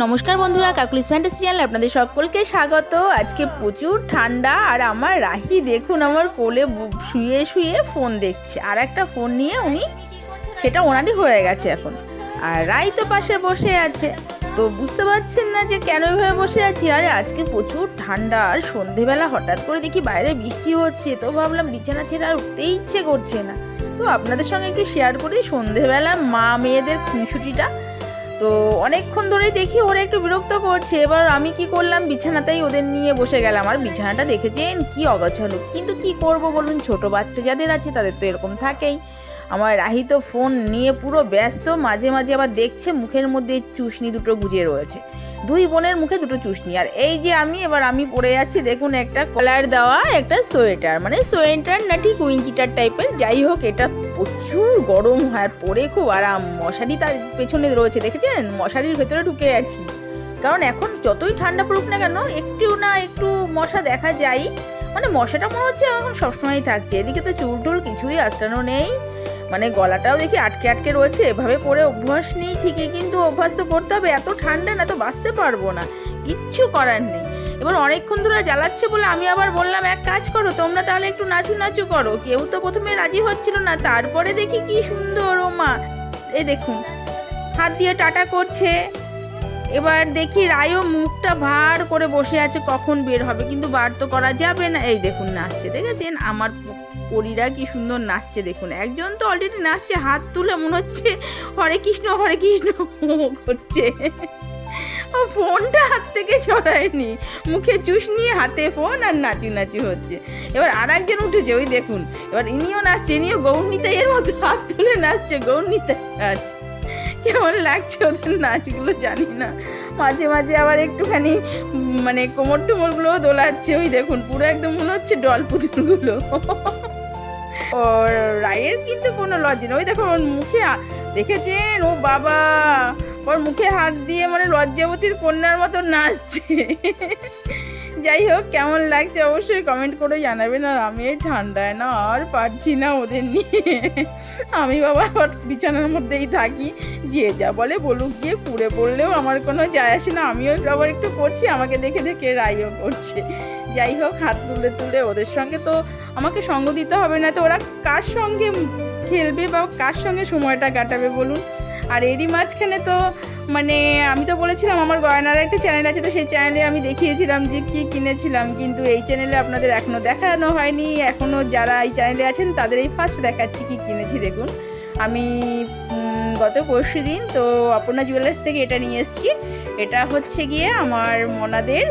নমস্কার বন্ধুরা, Kokkalis fantasy channel আপনাদের সকলকে স্বাগত। আজকে প্রচুর ঠান্ডা আর আমার রাহি দেখুন, আমার কোলে শুয়ে শুয়ে ফোন দেখছে। আর একটা ফোন নিয়ে উনি সেটা ওনারই হয়ে গেছে এখন। আর রাই তো পাশে বসে আছে। তো বুঝতে পারছেন না যে কেন এভাবে বসে আছি? আরে আজকে প্রচুর ঠান্ডা আর সন্ধেবেলা হঠাৎ করে দেখি বাইরে বৃষ্টি হচ্ছে। তো ভাবলাম বিছানা ছেড়ে আর উঠতেই ইচ্ছে করছে না। তো আপনাদের সঙ্গে একটু শেয়ার করি সন্ধেবেলা মা মেয়েদের খুনসুটিটা। তো অনেকক্ষণ ধরেই দেখি ওরা একটু বিরক্ত করছে। এবার আমি কি করলাম? বিছানাতেই ওদের নিয়ে বসে গেলাম। আর বিছানাটা দেখেছেন? কি অগছালো। কিন্তু কি করব বলুন? ছোট বাচ্চা যাদের আছে তাদের তো এরকম থাকেই। আমার রাহি তো ফোন নিয়ে পুরো ব্যস্ত। মাঝে মাঝে আবার দেখছে মুখের মধ্যে চুষনি দুটো গুজে রয়েছে। দুই বোনের মুখে দুটো চুষনি। আর এই যে আমি, এবার আমি পরে আছি, দেখুন একটা কলার দেওয়া, একটা সোয়েটার মানে সোয়েটার না ঠিক উইঞ্চিটার টাইপের যাই হোক, এটা প্রচুর গরম হয় আর পরে খুব আরাম। মশারি তার পেছনে রয়েছে, দেখেছেন? মশারির ভেতরে ঢুকে আছি। কারণ এখন যতই ঠান্ডা পড়ুক না কেন, একটু না একটু মশা দেখা যায়। মানে মশাটা মনে হচ্ছে এখন সবসময়ই থাকছে। এদিকে তো চুল টুল কিছুই আশ্রানো নেই। মানে গলাটাও দেখি আটকে আটকে রয়েছে। এভাবে পরে অভ্যাস নেই ঠিকই, কিন্তু অভ্যাস তো করতে হবে। এত ঠান্ডা না তো বাঁচতে পারব না। কিচ্ছু করার নেই। এবার অনেকক্ষণ ধরে জ্বালাচ্ছে বলে আমি আবার বললাম, এক কাজ করো, তোমরা তাহলে একটু নাচু নাচু করো। কেউ তো প্রথমে রাজি হচ্ছিল না, তারপরে দেখি কি সুন্দর, ও মা। এই দেখুন, হাত দিয়ে টাটা করছে। এবার দেখি রায়ও মুখটা ভার করে বসে আছে, কখন বের হবে, কিন্তু বার তো করা যাবে না। এই দেখুন, নাচছে, দেখেছেন? আমার পরীরা কি সুন্দর নাচছে, দেখুন। একজন তো অলরেডি নাচছে, হাত তুলে মনে হচ্ছে, হরে কৃষ্ণ হরে কৃষ্ণ করছে। ও ফোনটা হাত থেকে ছড়ায়নি। মুখে চুষ নিয়ে হাতে ফোন আর নাচি নাচি হচ্ছে। এবার আর একজন উঠেছে, ওই দেখুন। এবার ইনিও নাচছে, ইনিও গৌরনীতা, এর মতো হাত তুলে নাচছে, গৌরনীতা নাচ। কেমন লাগছে ওদের নাচগুলো জানি না। মাঝে মাঝে আবার একটুখানি মানে কোমর টুমর গুলোও দোলাচ্ছে, ওই দেখুন, পুরো একদম মনে হচ্ছে ডল পুতুলগুলো ও রায়ের কিন্তু কোনো লজ্জা নেই। ওই দেখো মুখে দেখেছেন? ও বাবা! ওর মুখে হাত দিয়ে মানে লজ্জাবতীর কন্যার মতো নাচছে। যাই হোক, কেমন লাগছে অবশ্যই কমেন্ট করে জানাবেন। আর আমি এই ঠান্ডায় না আর পারছি না ওদের নিয়ে। আমি বাবা বিছানার মধ্যেই থাকি। যে যা বলে বলুক, গিয়ে পুড়ে পড়লেও আমার কোনো যায় আসে না। আমিও আবার একটু করছি আমাকে দেখে দেখে রাইও করছে। যাই হোক, হাত তুলে তুলে ওদের সঙ্গে তো আমাকে সঙ্গ দিতে হবে না তো ওরা কার সঙ্গে খেলবে বা কার সঙ্গে সময়টা কাটাবে বলুন? আর এরই মাঝখানে তো মানে আমি তো বলেছিলাম আমার গয়নার একটা চ্যানেল আছে, তো সেই চ্যানেলে আমি দেখিয়েছিলাম যে কী কিনেছিলাম, কিন্তু এই চ্যানেলে আপনাদের এখনও দেখানো হয়নি। এখনও যারা এই চ্যানেলে আছেন তাদের এই ফার্স্ট দেখাচ্ছি কী কিনেছি, দেখুন। আমি গত পরশু দিন তো অপর্ণা জুয়েলার্স থেকে এটা নিয়ে এসেছি। এটা হচ্ছে গিয়ে আমার মনাদের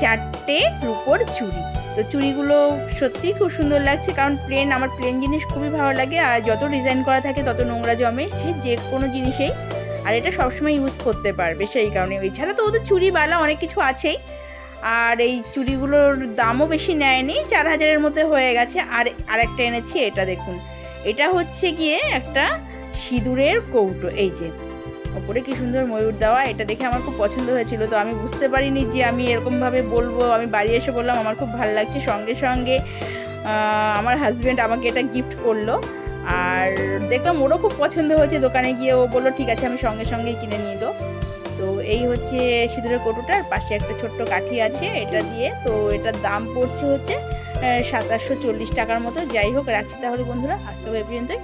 চারটে রূপোর চুড়ি। তো চুড়িগুলো সত্যি খুব সুন্দর লাগছে কারণ প্লেন আমার প্লেন জিনিস খুবই ভালো লাগে। আর যত ডিজাইন করা থাকে, তত নোংরা জমে সে যে কোনো জিনিসেই। আর এটা সবসময় ইউজ করতে পারবে সেই কারণে। এছাড়া তো ওদের চুড়ি বালা অনেক কিছু আছেই। আর এই চুড়িগুলোর দামও বেশি নেয়নি, চার হাজারের মধ্যে হয়ে গেছে। আর আরেকটা এনেছি, এটা দেখুন। এটা হচ্ছে গিয়ে একটা সিঁদুরের কৌটো, এই যে। ওপরে কি সুন্দর ময়ূর দেওয়া, এটা দেখে আমার খুব পছন্দ হয়েছিল। তো আমি বুঝতে পারিনি যে আমি এরকমভাবে বলব। আমি বাড়ি এসে বললাম, আমার খুব ভালো লাগছে। সঙ্গে সঙ্গে আমার হাজব্যান্ড আমাকে এটা গিফট করল। আর দেখলাম ওরও খুব পছন্দ হয়েছে। দোকানে গিয়ে ও বলল, ঠিক আছে, আমি সঙ্গে সঙ্গেই কিনে নিয়ে এলো। তো এই হচ্ছে সিঁদুরের কৌটোটার পাশে একটা ছোট্ট কাঠি আছে এটা দিয়ে। তো এটার দাম পড়ছে হচ্ছে সাতাশশো চল্লিশ টাকার মতো। যাই হোক, রাখছি তাহলে বন্ধুরা। আসতে হবে পর্যন্তই।